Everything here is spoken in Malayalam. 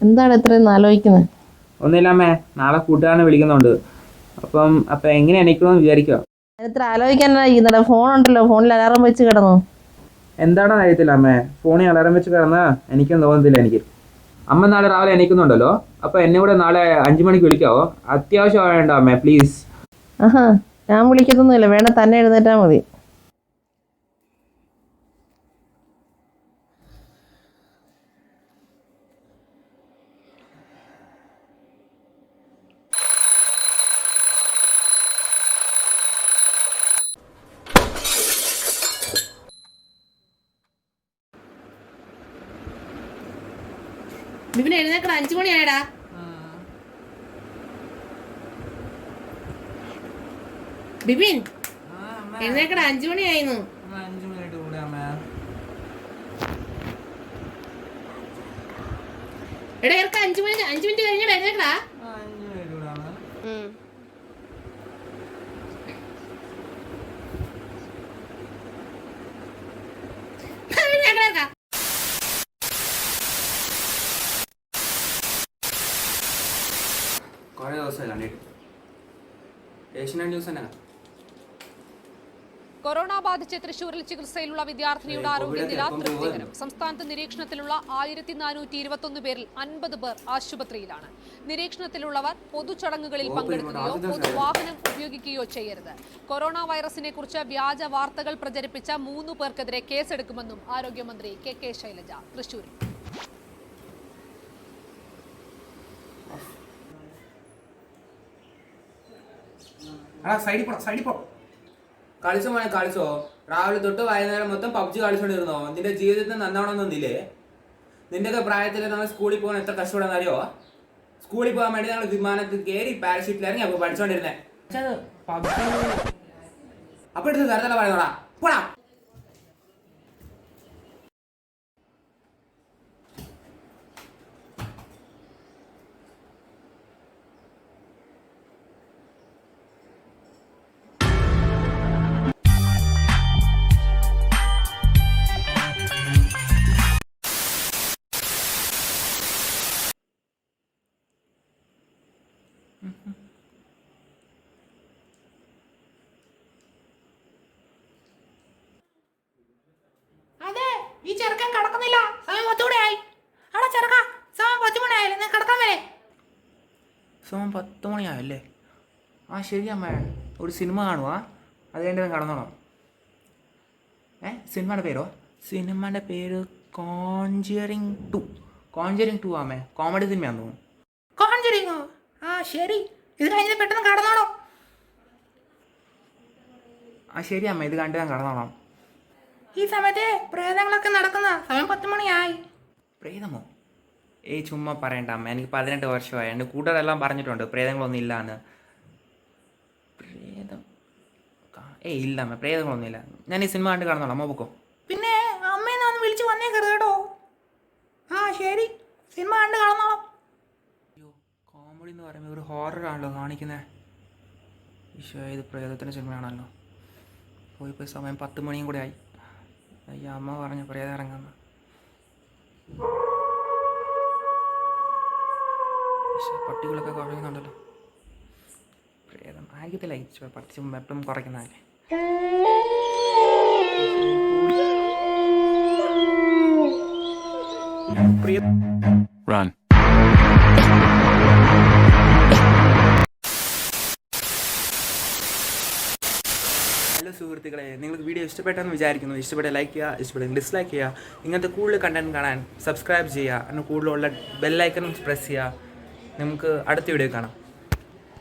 എന്താണ് ഇത്രയും ആലോചിക്കുന്നത് ഒന്നുമില്ല അമ്മേ. നാളെ കൂട്ടുകാരനെ വിളിക്കുന്നുണ്ട്. അപ്പം അപ്പം എങ്ങനെ എണീക്കണമെന്ന് വിചാരിക്കോ ഇത്ര ആലോചിക്കാൻ ഫോൺ ഉണ്ടല്ലോ. ഫോണിൽ അലാറം വെച്ച് കിടന്നു. എന്താണെന്ന് അറിയത്തില്ല അമ്മേ. ഫോണിൽ അലാറം വെച്ച് കിടന്നാ എനിക്കും തോന്നുന്നില്ല എനിക്ക്. അമ്മ നാളെ രാവിലെ എണീക്കുന്നുണ്ടല്ലോ. അപ്പം എന്നെ കൂടെ നാളെ അഞ്ചു മണിക്ക് വിളിക്കാവോ? അത്യാവശ്യം വേണ്ട അമ്മേ പ്ലീസ് ആഹാ. ഞാൻ വിളിക്കത്തൊന്നുമില്ല. വേണ്ട തന്നെ എഴുന്നേറ്റാ മതി. ബിബിൻ എഴുന്നേക്കട അഞ്ചു മണിയായടാ. ബിബിൻ എഴുന്നേക്കട അഞ്ചു മണിയായിരുന്നു എടാ ഇറക്ക അഞ്ചു മണി അഞ്ചു മിനിറ്റ് കഴിഞ്ഞാൽ എഴുന്നേക്കടാ അഞ്ച് മിനിറ്റ് കൂടെ അമ്മേ എഴുന്നേക്കടാ ഇറക്ക. ദിവസമായി കണ്ടിട്ട് ന്യൂസ് തന്നെ കൊറോണ ബാധിച്ച് തൃശൂരിൽ ചികിത്സയിലുള്ള വിദ്യാർത്ഥിനിയുടെ ആരോഗ്യനില തൃപ്തികരം. സംസ്ഥാനത്ത് നിരീക്ഷണത്തിലുള്ള ആയിരത്തി നാനൂറ്റി ഇരുപത്തൊന്ന് പേരിൽ അൻപത് പേർ ആശുപത്രിയിലാണ്. നിരീക്ഷണത്തിലുള്ളവർ പൊതുചടങ്ങുകളിൽ പങ്കെടുക്കുകയോ പൊതുവാഹനം ഉപയോഗിക്കുകയോ ചെയ്യരുത്. കൊറോണ വൈറസിനെ കുറിച്ച് വ്യാജ വാർത്തകൾ പ്രചരിപ്പിച്ച മൂന്ന് പേർക്കെതിരെ കേസെടുക്കുമെന്നും ആരോഗ്യമന്ത്രി കെ കെ ശൈലജ തൃശൂരിൽ. എടാ സൈഡിൽ പോടാ സൈഡിൽ പോ കളിച്ചോ മോനെ കളിച്ചോ. രാവിലെ തൊട്ട് വൈകുന്നേരം മൊത്തം പബ്ജി കളിച്ചോണ്ടിരുന്നോ? നിന്റെ ജീവിതത്തിൽ നന്നാവണമെന്നൊന്നില്ലേ നിന്റെയൊക്കെ പ്രായത്തിൽ നമ്മൾ സ്കൂളിൽ പോകാൻ എത്ര കഷ്ടപ്പെടാൻ അറിയോ സ്കൂളിൽ പോകാൻ വേണ്ടി നമ്മൾ വിമാനത്തിൽ കയറി പാരഷൂട്ടിൽ ഇറങ്ങി അപ്പൊ പഠിച്ചോണ്ടിരുന്നേ. അപ്പൊ എടുത്ത് തരത്തല്ല പറയുന്നോടാ പോടാ. ചെറുക്കൻ കിടക്കുന്നില്ല. സമയം പത്തുകൂടെ ആയി. അവിടെ ചെറുക്ക സമയം പത്ത് മണിയായില്ലേ? നീ കിടക്കാൻ വരെ. സമയം പത്ത് മണിയായല്ലേ? ആ ശരി അമ്മ. ഒരു സിനിമ കാണുവാ. അത് കഴിഞ്ഞ് കടന്നോളാം. ഏ സിനിമയുടെ പേരോ? സിനിമയുടെ പേര് കോഞ്ചറിങ് ടു. കോഞ്ചറിങ് ടു ആമേ കോമഡി സിനിമയാന്ന് തോന്നുന്നു. ആ ശരി. ഇത് കഴിഞ്ഞ് പെട്ടെന്ന് കടന്നോളാം. ആ ശരി അമ്മ. ഇത് കണ്ട് ഞാൻ കടന്നോളാം. ഈ സമയത്തെ പ്രേതങ്ങളൊക്കെ നടക്കുന്ന സമയം പത്ത് മണിയായി. പ്രേതമോ? ഏയ് ചുമ്മാ പറയണ്ട അമ്മ. എനിക്ക് പതിനെട്ട് വർഷമായി. എന്റെ കൂട്ടുകാരെല്ലാം പറഞ്ഞിട്ടുണ്ട് പ്രേതങ്ങളൊന്നും ഇല്ല എന്ന് പ്രേതം ഏയ് ഇല്ല അമ്മ പ്രേതങ്ങളൊന്നും ഇല്ല. ഞാൻ ഈ സിനിമ കണ്ട് കടന്നോളാം അമ്മ പൊക്കോ? പിന്നെ അമ്മേന്ന് ഒന്ന് വിളിച്ച് വന്നേ കേട്ടോ. ആ ശരി. സിനിമ കണ്ട് കാണുന്നോളാം. അയ്യോ കോമഡി എന്ന് പറയുമ്പോൾ ഒരു ഹൊറർ ആണല്ലോ കാണിക്കുന്നത് ഈശോ ഇത് പ്രേതത്തിന്റെ സിനിമയാണല്ലോ. പോയി പോയി സമയം പത്ത് മണിയും കൂടെ ആയി. അയ്യോ അമ്മ പറഞ്ഞു പ്രേതം ഇറങ്ങുന്ന പട്ടികളൊക്കെ കുറയുന്നുണ്ടല്ലോ പ്രേതം ആയിരിക്കത്തില്ല പട്ടി എപ്പം കുറയ്ക്കുന്നതല്ലേ Run. സുഹൃത്തുക്കളെ നിങ്ങൾക്ക് വീഡിയോ ഇഷ്ടപ്പെട്ടെന്ന് വിചാരിക്കുന്നു. ഇഷ്ടപ്പെട്ട ലൈക്ക് ചെയ്യുക ഇഷ്ടപ്പെട്ട ഡിസ്ലൈക്ക് ചെയ്യുക. ഇങ്ങനത്തെ കൂടുതൽ കണ്ടന്റ് കാണാൻ സബ്സ്ക്രൈബ് ചെയ്യുക. അതിന് കൂടുതലുള്ള ബെല്ലൈക്കനും പ്രസ് ചെയ്യുക. നമുക്ക് അടുത്ത വീഡിയോ കാണാം.